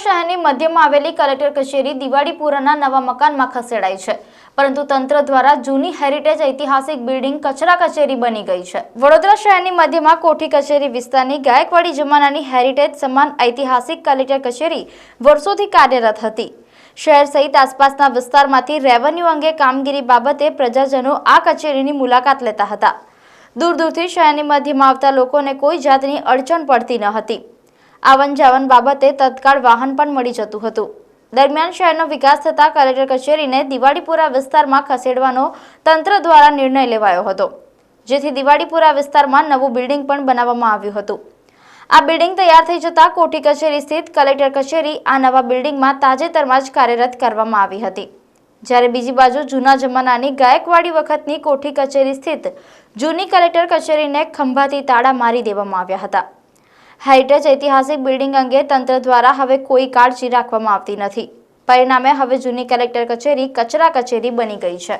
શહેરની મધ્યમાં આવેલી કલેક્ટર કચેરી દિવાળીપુરાના નવા મકાનમાં ખસેડાઈ છે. પરંતુ તંત્ર દ્વારા જૂની હેરિટેજ ઐતિહાસિક બિલ્ડિંગ કચરા કચેરી બની ગઈ છે. વડોદરા શહેરની મધ્યમાં કોઠી કચેરી વિસ્તારની ગાયકવાડી જમાનાની હેરિટેજ સમાન ઐતિહાસિક કલેક્ટર કચેરી વર્ષોથી કાર્યરત હતી. શહેર સહિત આસપાસના વિસ્તારમાંથી રેવન્યુ અંગે કામગીરી બાબતે પ્રજાજનો આ કચેરીની મુલાકાત લેતા હતા. દૂર દૂરથી શહેરની મધ્યમાં આવતા લોકોને કોઈ જાતની અડચણ પડતી ન હતી. આવન જાવન બાબતે તત્કાળ વાહન પણ મળી જતું હતું. દરમિયાન શહેરનો વિકાસ થતાં કલેક્ટર કચેરીને દિવાળીપુરા વિસ્તારમાં ખસેડવાનો તંત્ર દ્વારા નિર્ણય લેવાયો હતો. જેથી દિવાળીપુરા વિસ્તારમાં નવું બિલ્ડિંગ પણ બનાવવામાં આવ્યું હતું. આ બિલ્ડિંગ તૈયાર થઈ જતાં કોઠી કચેરી સ્થિત કલેક્ટર કચેરી આ નવા બિલ્ડિંગમાં તાજેતરમાં જ કાર્યરત કરવામાં આવી હતી. જ્યારે બીજી બાજુ જૂના જમાનાની ગાયકવાડી વખતની કોઠી કચેરી સ્થિત જૂની કલેક્ટર કચેરીને ખંભાતી તાળા મારી દેવામાં આવ્યા હતા. હેરિટેજ ઐતિહાસિક બિલ્ડિંગ અંગે તંત્ર દ્વારા હવે કોઈ કાળજી રાખવામાં આવતી નથી. પરિણામે હવે જૂની કલેક્ટર કચેરી કચરા કચેરી બની ગઈ છે.